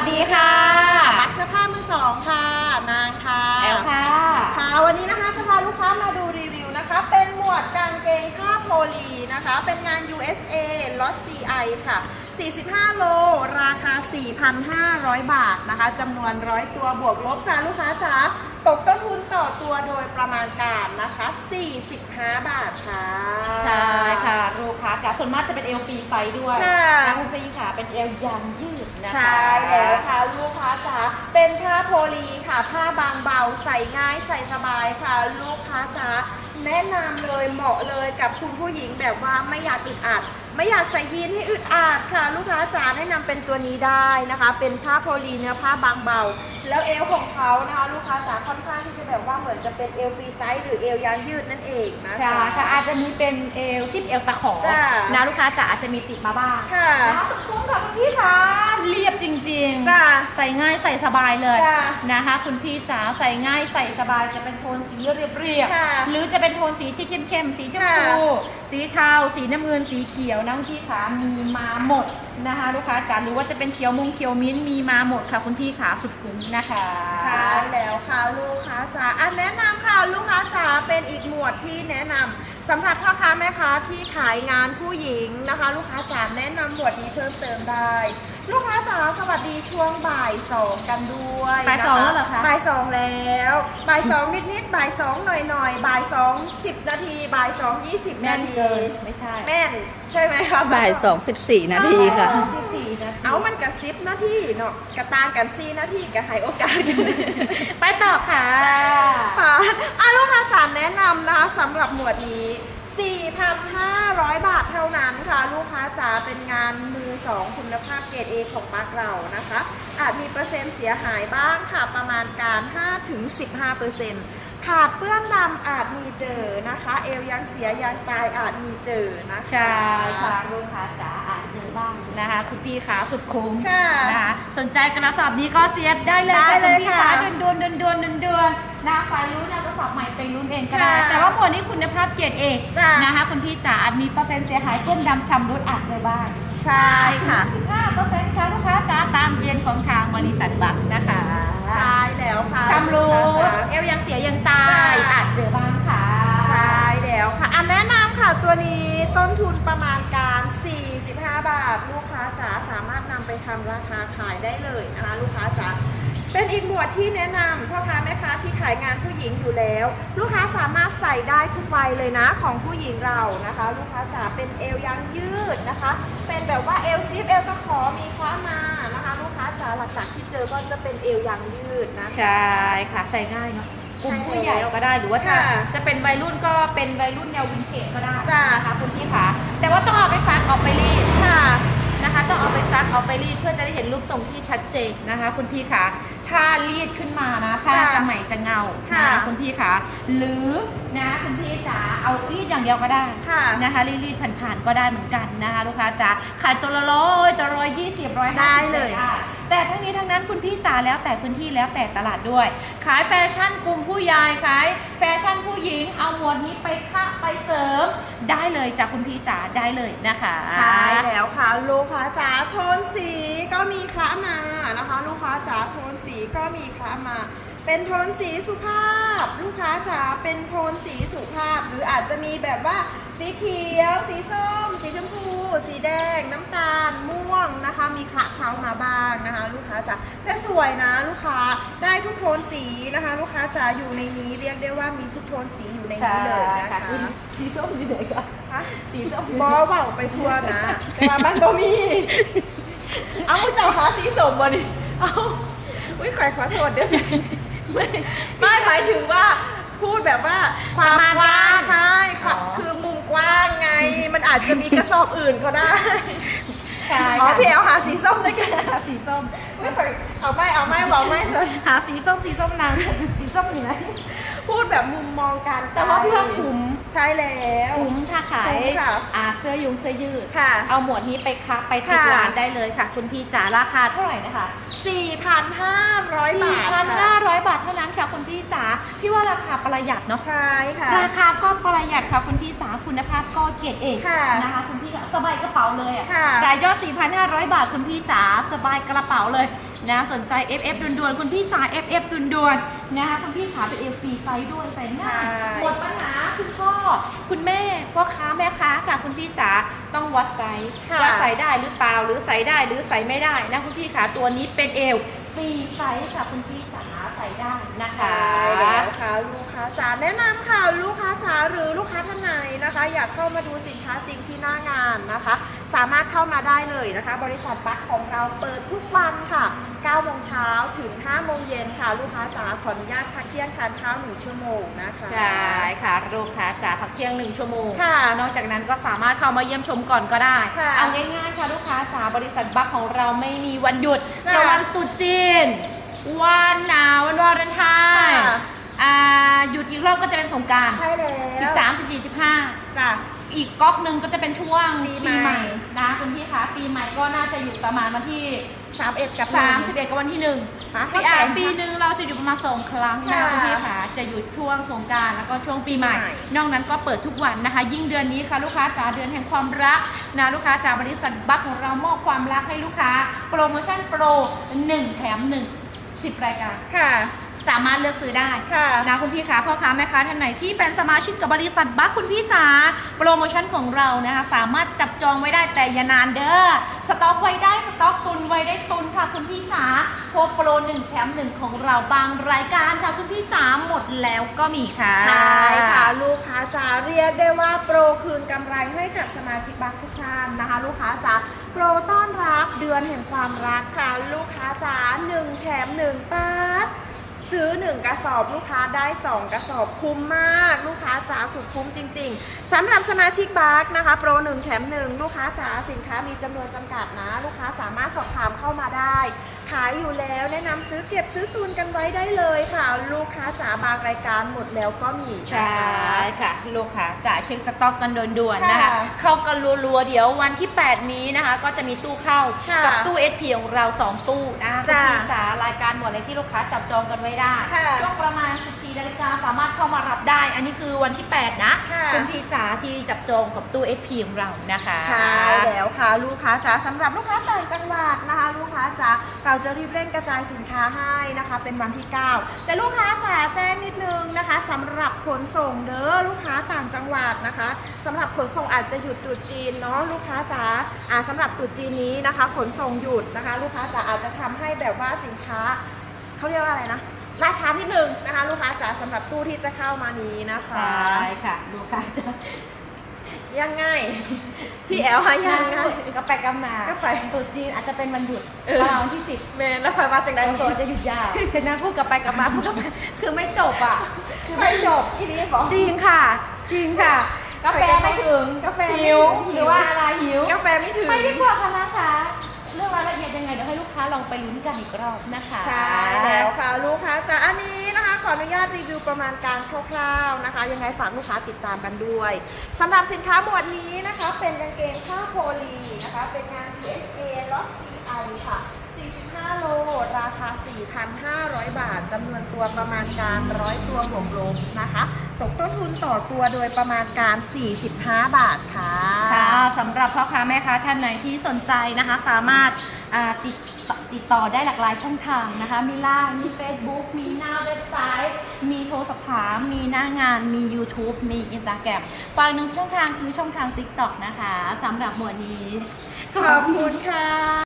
สดีค่ะบักเสื้อผ้ามือสองค่ะ นางค่ะแอลค่ะ ค่ะ วันนี้นะคะจะพาลูกค้ามาดูรีวิวนะคะ เป็นหมวดกางเกงผ้าโพลีนะคะ เป็นงาน USA ล็อต CI ค่ะ 45 โล ราคา 4,500 บาทนะคะจำนวน 100 ตัวบวกลบค่ะลูกค้าจ๋า ตกต้นทุนต่อตัวโดยประมาณการนะคะ 45 บาทค่ะ ใช่ค่ะลูกค้าจ๋าส่วนมากจะเป็นเอลฟรีไซส์ด้วยค่ะ นะคุณพี่ค่ะเป็นเอลยางยืดนะคะ ใช่แล้วค่ะลูกค้าจ๋าเป็นผ้าโพลีค่ะ ผ้าบางเบาใส่ง่ายใส่สบายค่ะ ลูกค้าจ๋า แนะนำเลยเหมาะเลยกับคุณผู้หญิงแบบว่าไม่อยากอึดอัด ไม่อยากใส่ยีนให้อึดอัดค่ะ ลูกค้าจ๋าแนะนำเป็นตัวนี้ได้นะคะ เป็นผ้าโพลีเนื้อผ้าบางเบา แล้วเอวของเขานะคะ ลูกค้าจ๋าค่อนข้างที่จะแบบว่าเหมือนจะเป็นเอลฟรีไซส์หรือเอลยางยืดนั่นเองนะค่ะคะ ค่ะอาจจะมีเป็นเอลซิปเอลตะขอจ้ะ นะลูกค้าจ๋าอาจจะมีติดมาบ้างค่ะนะคะสุดคุ้มค่ะคุณพี่ค่ะเรียบจริงจ้า ใส่ง่ายใส่สบายเลยจ้ะนะคะ คุณพี่จ๋าใส่ง่ายใส่สบายจะเป็นโทนสีเรียบค่ะๆหรือจะเป็นโทนสีที่เข้มๆ สีชมค่ะพู สีเทา สีน้ำเงิน สีเขียวนะคุณพี่ขามีมาหมดนะคะ ลูกค้าจ๋าหรือว่าจะเป็นเขียวมุงเขียวมิ้นท์มีมาหมดค่ะคุณพี่ขาสุดคุ้มนะคะ ใช่แล้วค่ะลูกค้าจ๋าอะแนะนำค่ะลูกค้าจ๋าเป็นอีกหมวดที่แนะนำสำหรับพ่อค้าแม่ค้าที่ขายงานผู้หญิงนะคะ ลูกค้าจ๋าแนะนำหมวดนี้เพิ่มเติมได้ลูกค้าจ๋าสวัสดีช่วงบ่ายสองกันด้วยบ่ายสองแล้วเหรอคะบ่ายสองแล้วบ่ายสองนิดนิดๆบ่ายสองหน่อยหน่อยๆบ่ายสองสิบนาทีบ่ายสองยี่สิบแน่นานทีเกินไม่ใช่ แม่นใช่ไหมคะบ่ายสองสิบสี่นาทีค่ะ สิบสี่นาทีเอามันกระซิบนาทีเนาะกระตางกันซีนาทีกระหายโอกาสกัน ไปต่อค่ะ ค่ะอะลูกค้าจ๋าแนะนำนะคะสำหรับหมวดนี้ 4,500 บาทเท่านั้นค่ะ ลูกค้าจ๋าเป็นงานมือ 2 คุณภาพเกรด A ของปากเรานะคะ อาจมีเปอร์เซ็นต์เสียหายบ้างค่ะ ประมาณการ 5-15เปอร์เซ็นต์ขาดเปื้อนดำอาจมีเจอนะคะ เอวยังเสียยังตายอาจมีเจอนะคะ ใช่ค่ะลูกค้าจ๋าอาจเจอบ้างนะคะ คุณพี่ขาสุดคุ้มค่ะนะคะสนใจกระสอบนี้ก็เสียบได้เลยได้เลยณพี่จ๋าค่ะเดือนเดือนเดือนเดือนเดือนเดือนนะสายลุ้นนะกระสอบใหม่ไปลุ้นเองก็ได้ ค่ะแต่ว่าหมวดนี้คุณภาพเกรดเอจ้ะ นะคะคุณพี่จ๋าอาจมีเปอร์เซ็นต์เสียหายก้นดำชำรุดอาจเจอบ้างใช่ค่ะ 15เปอร์เซ็นต์ค่ะลูกค้าจ๋าตามเกณฑ์ของทางบริษัทบักนะคะใช่แล้วค่ะชำรุลูกดค้าจ๋าเอวยังเสียยังตายจ้ะอาจเจอบ้างค่ะ ใช่แล้วค่ะอันแนะนำค่ะตัวนี้ต้นทุนประมาณการ 45 บาท ลูกค้าจ๋าสามารถนำไปทำราคาขายได้เลยนะคะ ลูกค้าจ๋า เป็นอีกหมวดที่แนะนำพ่อค้าแม่ค้าที่ขายงานผู้หญิงอยู่แล้ว ลูกค้าสามารถใส่ได้ทุกวัยเลยนะของผู้หญิงเรานะคะ ลูกค้าจ๋าเป็นเอวยางยืดนะคะ เป็นแบบว่าเอวซิปเอวตะขอมีคว้ามานะคะ ลูกค้าจ๋าหลักๆที่เจอก็จะเป็นเอวยางยืดนะคะ ใช่ค่ะใส่ง่ายเนาะกลุ่มใช่ผู้ใหญ่ก็ได้หรือว่าจะค่ะ จะเป็นวัยรุ่นก็เป็นวัยรุ่นแนววินเทจก็ได้จ้ะนะคะคุณพี่ขาแต่ว่าต้องเอาไปซักเอาไปรีด ค่ะ นะคะต้องเอาไปซักเอาไปรีดเพื่อจะได้เห็นรูปทรงที่ชัดเจนนะคะ คุณพี่ขาถ้ารีดขึ้นมานะผ้าค่ะจะใหม่จะเงาค่ะ นะคุณพี่ขาหรือนะคุณพี่จ๋าเอารีดอย่างเดียวก็ได้ ค่ะ นะคะรีดๆผ่านๆก็ได้เหมือนกันนะคะลูกค้าจ๋าขายตัวละร้อยตัวละร้อยยี่สิบร้อยได้เลย แต่ทั้งนี้ทั้งนั้นคุณพี่จ๋าแล้วแต่พื้นที่แล้วแต่ตลาดด้วย ขายแฟชั่นกลุ่มผู้ใหญ่ขายแฟชั่นผู้หญิงเอาหมวดนี้ไปค่าไปเสริมได้ เลยจากคุณพี่จ๋าได้เลยนะคะใช่แล้วค่ะ ลูกค้าจ๋าโทนสีก็มีคละมานะคะ ลูกค้าจ๋าโทนสีก็มีคละมา เป็นโทนสีสุภาพ ลูกค้าจ๋าเป็นโทนสีสุภาพ หรืออาจจะมีแบบว่าสีเขียว สีส้ม สีชมพู สีแดง น้ำตาล ม่วงนะคะ มีคละเคล้ามาบ้างนะคะ ลูกค้าจ๋าแต่สวยนะลูกค้าได้ทุกโทนสีนะคะ ลูกค้าจ๋าอยู่ในนี้เรียกได้ว่ามีทุกโทนสีอยู่ในใช่นี้เลยนะค่ะคะสีส้มอยู่ไหนคะ ฮะสีส้มบอเบาไปทั่วนะแต่ว่ามันบ่มีเอาเจ้าหาสีสมบ่ดิเอาอุ้ยขอขอโทษเดี๋ยวสิไม่ไม่หมายถึงว่าพูดแบบว่าความประมาณกว้างกว้างใช่ค่ะอ๋อคือมุมกว้างไง มันอาจจะมีกระสอบอื่นก็ได้ใช่อ๋อค่ะพี่เอาหาสีส้มเลยกันสีส้มไม่เคยเอาไม่เอาไม่บอกไม่สนหาสีส้มสีส้มนางสีส้มอยู่ไหน พูดแบบมุมมองการแต่ว่าพี่ว่าคุ้มใช่แล้วคุ้มถ้าขายคุ้มค่ะอ่าเสื้อยุงเสื้อยืดค่ะเอาหมวดนี้ไปคับไปติดค่ะร้านได้เลยค่ะ คุณพี่จ๋าราคาเท่าไหร่นะคะ4,500 บาทค่ะ4,500 บาทเท่านั้นค่ะคุณพี่จ๋าพี่ว่าราคาประหยัดเนาะใช่ค่ะ ราคาก็ประหยัดค่ะคุณพี่จ๋าคุณภาพก็เกรดเอกค่ะนะคะคุณพี่สบายกระเป๋าเลยอะค่ะจ่ายยอด4,500 บาทคุณพี่จ๋าสบายกระเป๋าเลย นะสนใจ FF ด่วนๆคุณพี่จ๋า FF ด่วนๆนะคะคุณพี่ขาเป็นเอฟฟรีไซส์ด้วยใส่ง่ายหมดปัญหาคุณพ่อคุณแม่พ่อค้าแม่ค้าค่ะคุณพี่จ๋าต้องวัดไซส์ค่ะว่าใส่ได้หรือเปล่าหรือใส่ได้หรือใส่ไม่ได้นะคุณพี่ขาตัวนี้เป็นเอวฟรีไซส์ค่ะคุณพี่จ๋าใส่ได้นะคะใช่แล้วค่ะลูกค้าจ๋าแนะนำค่ะลูกค้าจ๋าหรือลูกค้าท่านไหนนะคะ อยากเข้ามาดูสินค้าจริงที่หน้างานนะคะ สามารถเข้ามาได้เลยนะคะ บริษัทบัคของเราเปิดทุกวันค่ะ9โมงเช้าถึง5โมงเย็นค่ะ ลูกค้าจ๋าขออนุญาตพักเที่ยงทานข้าว1ชั่วโมงนะคะใช่ค่ะลูกค้าจ๋าพักเที่ยงหนึ่งชั่วโมงค่ะนอกจากนั้นก็สามารถเข้ามาเยี่ยมชมก่อนก็ได้ค่ะเอาง่ายๆค่ะลูกค้าจ๋าบริษัทบัคของเราไม่มีวันหยุดจ้ะจะวันตรุษจีนวันหนาวันวาเลนไทน์ค่ะ อ่าหยุดอีกรอบก็จะเป็นสงกรารใช่แล้ว13 14 15จ้ะ อีกก๊อกหนึ่งก็จะเป็นช่วงปีใหม่ นะคุณพี่คะปีใหม่ก็น่าจะอยู่ประมาณวันที่31กับ31 กับวันที่หนึ่งฮะปีอ่าเข้าใจปีหนึ่งเราจะอยู่ประมาณสองครั้งนะค่ะคุณพี่ค่ะจะหยุดช่วงสงกรารแล้วก็ช่วงปีใหม่ ปีใหม่ นอกนั้นก็เปิดทุกวันนะคะ ยิ่งเดือนนี้ค่ะลูกค้าจ๋าเดือนแห่งความรักนะลูกค้าจากบริษัทบัคของเรามอบความรักให้ลูกค้า โปรโมชั่นโปร 1 แถม 1 10 รายการ ค่ะ สามารถเลือกซื้อได้ค่ะนะคุณพี่คะพ่อค้าแม่ค้าท่านไหนที่เป็นสมาชิกกับบริษัทบัคคุณพี่จ๋าโปรโมชั่นของเรานะคะสามารถจับจองไว้ได้แต่อย่านานเด้อสต็อกไว้ได้สต็อกตุนไว้ได้ตุนค่ะคุณพี่จ๋าโคดโปรหนึ่งแถมหนึ่งของเราบางรายการค่ะคุณพี่จ๋าหมดแล้วก็มีค่ะใช่ค่ะลูกค้าจ๋าเรียกได้ว่าโปรคืนกำไรให้กับสมาชิกบัคทุกท่านนะคะ ลูกค้าจ๋าโปรต้อนรับเดือนแห่งความรักค่ะ ลูกค้าจ๋าหนึ่งแถมหนึ่งป๊าด ซื้อ 1 กระสอบลูกค้าได้ 2 กระสอบคุ้มมาก ลูกค้าจ๋าสุดคุ้มจริง ๆสำหรับสมาชิกบัคนะคะ โปร 1 แถม 1 ลูกค้าจ๋าสินค้ามีจำนวนจำกัดนะ ลูกค้าสามารถสอบถามเข้ามาได้ ขายอยู่แล้วแนะนำซื้อเก็บซื้อตุนกันไว้ได้เลยค่ะ ลูกค้าจ๋าบางรายการหมดแล้วก็มีใช่ค่ะ ลูกค้าจ่ายเช็คสต็อกกันด่วนๆนะคะ ค่ะเข้ากันรัวๆเดี๋ยววันที่ 8 นี้นะคะ ก็จะมีตู้เข้าค่ะกับตู้ SP ของเรา 2 ตู้นะคะคุณจ้ะพี่จ๋ารายการหมดเลยที่ลูกค้าจับจองกันไว้ได้ค่ะช่วงประมาณ 14นาฬิกาสามารถเข้ามารับได้ อันนี้คือวันที่ 8 นะค่ะคุณพี่จ๋าที่จับจองกับตู้ SP ของเรานะคะ ใช่แล้วค่ะ ลูกค้าจ๋าสำหรับลูกค้าต่างจังหวัดนะคะ ลูกค้าจ๋าเราจะรีบเร่งกระจายสินค้าให้นะคะ เป็นวันที่ 9 แต่ลูกค้าจ๋าแจ้งนิดนึงนะคะสำหรับขนส่งเด้อลูกค้าต่างจังหวัดนะคะสำหรับขนส่งอาจจะหยุดตรุษจีนเนาะลูกค้าจ๋าอ่าสำหรับตรุษจีนนี้นะคะ ขนส่งหยุดนะคะ ลูกค้าจ๋าอาจจะทำให้แบบว่าสินค้าเขาเรียกว่าอะไรนะล่าช้านิดนึงนะคะ ลูกค้าจ๋าสำหรับตู้ที่จะเข้ามานี้นะคะใช่ค่ะลูกค้าจะ ยังไงพี่แอลฮะยังไงก็ไปก็มาก็ไปตรุษจีนอาจจะเป็นวันหยุดเออวันที่10เมนแล้วคอยว่าจากแต่นั้นโซนจะหยุดยาวแต่นะพูดกลับไปกลับมาพูดกลับไปคือไม่จบอะ คือไม่จบอีนี้บอกจริงค่ะ จริงค่ะ กาแฟไม่ถึงกาแฟไม่หิวถึงหรือว่าอะไรหิว กาแฟไม่ถึง ไม่ดีกว่าค่ะนะคะ เรื่องรายละเอียดยังไงเดี๋ยวให้ลูกค้าลองไปลุ้นกันอีกรอบนะคะใช่แล้วค่ะลูกค้าจ๋าอันนี้นะคะ ขออนุญาตรีวิวประมาณการคร่าวๆนะคะ ยังไงฝากลูกค้าติดตามกันด้วยสำหรับสินค้าหมวดนี้นะคะ เป็นกางเกงผ้าโพลีนะคะ เป็นงาน PSA ล็อต CI ค่ะ 45 โล ราคา 4,500 บาทจำนวนตัวประมาณการ100ตัวบวกลบนะคะ ตกต้นทุนต่อตัวโดยประมาณการ 45 บาทค่ะค่ะสำหรับพ่อค้าแม่ค้าท่านไหนที่สนใจนะคะ สามารถอ่าติดติดต่อได้หลากหลายช่องทางนะคะ มีไลน์มี Facebook มีหน้าเว็บไซต์ มีโทรสอบถามมีหน้างาน มี YouTube มี Instagram ฝั่งหนึ่งช่องทางคือช่องทาง TikTok นะคะสำหรับหมวดนี้ ขอบคุณค่ะ